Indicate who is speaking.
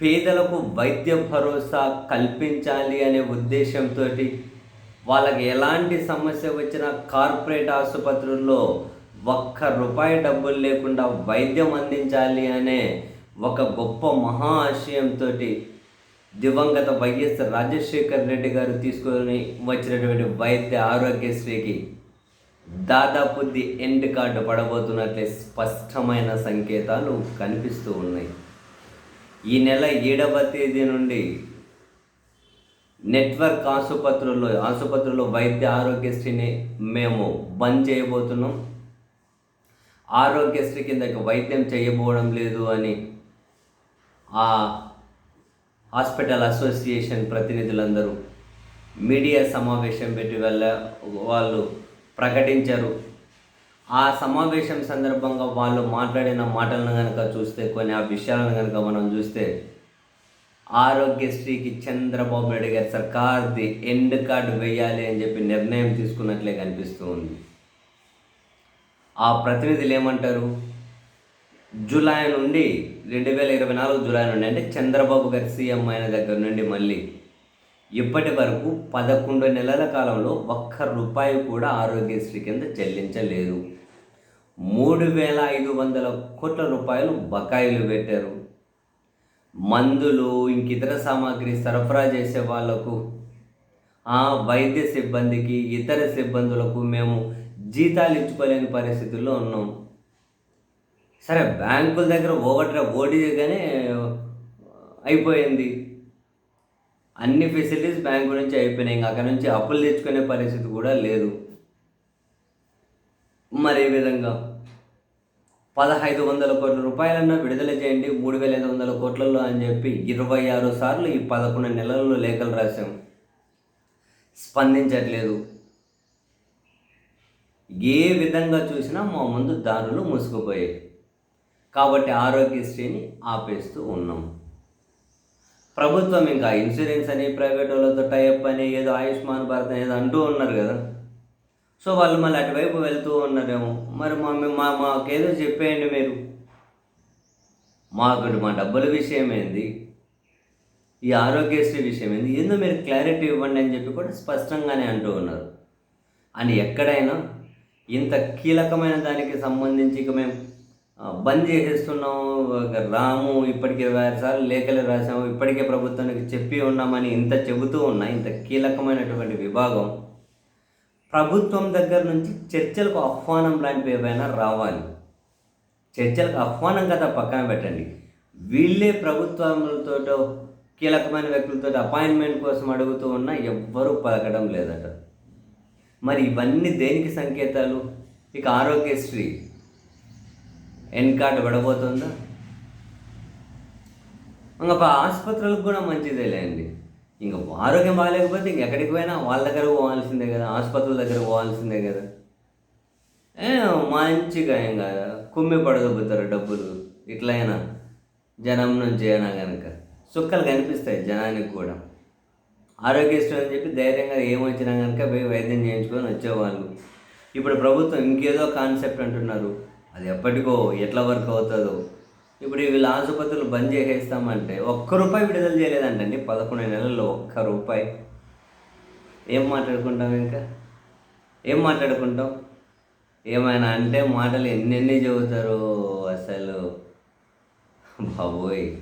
Speaker 1: పేదలకు వైద్య భరోసా కల్పించాలి అనే ఉద్దేశంతో వాళ్ళకి ఎలాంటి సమస్య వచ్చినా కార్పొరేట్ ఆసుపత్రుల్లో ఒక్క రూపాయి డబ్బులు లేకుండా వైద్యం అందించాలి అనే ఒక గొప్ప మహా ఆశయంతో దివంగత వైఎస్ రాజశేఖర్ రెడ్డి గారు తీసుకొని వచ్చినటువంటి వైద్య ఆరోగ్యశ్రీకి దాదాపు ది ఎండ్ కార్డు పడబోతున్నట్లే స్పష్టమైన సంకేతాలు కనిపిస్తూ ఉన్నాయి. ఈ నెల ఏడవ తేదీ నుండి నెట్వర్క్ ఆసుపత్రుల్లో ఆసుపత్రుల్లో వైద్య ఆరోగ్యశ్రీని మేము బంద్ చేయబోతున్నాం. ఆరోగ్యశ్రీ కింద వైద్యం చేయబోవడం లేదు అని ఆ హాస్పిటల్ అసోసియేషన్ ప్రతినిధులందరూ మీడియా సమావేశం పెట్టి వెళ్ళ వాళ్ళు ప్రకటించారు. ఆ సమావేశం సందర్భంగా వాళ్ళు మాట్లాడిన మాటలను కనుక చూస్తే కొన్ని ఆ విషయాలను కనుక మనం చూస్తే ఆరోగ్యశ్రీకి చంద్రబాబు నాయుడు గారి సర్కార్ది ఎండ్ కార్డు వేయాలి అని చెప్పి నిర్ణయం తీసుకున్నట్లే కనిపిస్తూ ఉంది. ఆ ప్రతినిధులు ఏమంటారు? జూలై నుండి రెండు వేల ఇరవై నాలుగు జూలై నుండి అంటే చంద్రబాబు గారి సీఎం అయిన దగ్గర నుండి మళ్ళీ ఇప్పటి వరకు పదకొండు నెలల కాలంలో ఒక్క రూపాయి కూడా ఆరోగ్యశ్రీ కింద చెల్లించలేదు. మూడు వేల ఐదు వందల కోట్ల రూపాయలు బకాయిలు పెట్టారు. మందులు ఇంక ఇతర సామాగ్రి సరఫరా చేసే వాళ్ళకు ఆ వైద్య సిబ్బందికి ఇతర సిబ్బందులకు మేము జీతాలు ఇచ్చుకోలేని పరిస్థితుల్లో ఉన్నాం. సరే బ్యాంకుల దగ్గర ఓవర్ ఓడిగానే అయిపోయింది. అన్ని ఫెసిలిటీస్ బ్యాంకు నుంచి అయిపోయినాయి. ఇంకా అక్కడ నుంచి అప్పులు తెచ్చుకునే పరిస్థితి కూడా లేదు. మరి ఏ విధంగా పదహైదు వందల కోట్ల రూపాయలన్నా విడుదల చేయండి మూడు వేల ఐదు వందల కోట్లలో అని చెప్పి ఇరవై ఆరు సార్లు ఈ పదకొండు నెలల్లో లేఖలు రాశాం. స్పందించట్లేదు. ఏ విధంగా చూసినా మా ముందు దారులు మూసుకుపోయాయి కాబట్టి ఆరోగ్యశ్రీని ఆపేస్తూ ఉన్నాం. ప్రభుత్వం ఇంకా ఇన్సూరెన్స్ అని ప్రైవేట్ వాళ్ళతో టైప్ అని ఏదో ఆయుష్మాన్ భారత్ అని ఏదో అంటూ ఉన్నారు కదా. సో వాళ్ళు మళ్ళీ అటువైపు వెళ్తూ ఉన్నారేమో. మరి మా మా మాకేదో చెప్పేయండి మీరు. మాకు మా డబ్బుల విషయం ఏంది ఈ ఆరోగ్యశ్రీ విషయం ఏంది ఎందుకు మీరు క్లారిటీ ఇవ్వండి అని చెప్పి కూడా స్పష్టంగానే అంటూ ఉన్నారు. అని ఎక్కడైనా ఇంత కీలకమైన దానికి సంబంధించి ఇక మేము బంద్ చేసేస్తున్నాము. రాము ఇప్పటికే ఇరవై ఆరు సార్లు లేఖలు రాసాము ఇప్పటికే ప్రభుత్వానికి చెప్పి ఉన్నామని ఇంత చెబుతూ ఉన్నా ఇంత కీలకమైనటువంటి విభాగం ప్రభుత్వం దగ్గర నుంచి చర్చలకు ఆహ్వానం లాంటివి ఏవైనా రావాలి. చర్చలకు ఆహ్వానం కదా పక్కన పెట్టండి. వీళ్ళే ప్రభుత్వాలతో కీలకమైన వ్యక్తులతో అపాయింట్మెంట్ కోసం అడుగుతూ ఉన్నా ఎవ్వరూ పలకడం లేదట. మరి ఇవన్నీ దేనికి సంకేతాలు? ఇక ఆరోగ్యశ్రీ ఎన్ కార్డు పడబోతుందా? ఇంకా ఆసుపత్రులకు కూడా మంచిదేలే అండి ఇంకా ఆరోగ్యం బాగాలేకపోతే ఇంక ఎక్కడికి పోయినా వాళ్ళ దగ్గర పోవాల్సిందే కదా ఆసుపత్రుల దగ్గర పోవాల్సిందే కదా. ఏ మంచిగా ఇంకా కుమ్మి పడగబోతారు డబ్బులు ఇట్లయినా జనం నుంచి అయినా కనుక సుక్కలు కనిపిస్తాయి జనానికి కూడా. ఆరోగ్యశ్రీ అని చెప్పి ధైర్యంగా ఏమొచ్చినా కనుక పోయి వైద్యం చేయించుకొని వచ్చేవాళ్ళు. ఇప్పుడు ప్రభుత్వం ఇంకేదో కాన్సెప్ట్ అంటున్నారు. అది ఎప్పటికో ఎట్లా వర్క్ అవుతుందో. ఇప్పుడు వీళ్ళు ఆసుపత్రులు బంద్ చేసేస్తామంటే ఒక్క రూపాయి విడుదల చేయలేదంటండి. పదకొండు నెలల్లో ఒక్క రూపాయి. ఏం మాట్లాడుకుంటాం ఇంకా? ఏం మాట్లాడుకుంటాం? ఏమైనా అంటే మాటలు ఎన్నెన్ని చెబుతారు అసలు? బాబోయ్.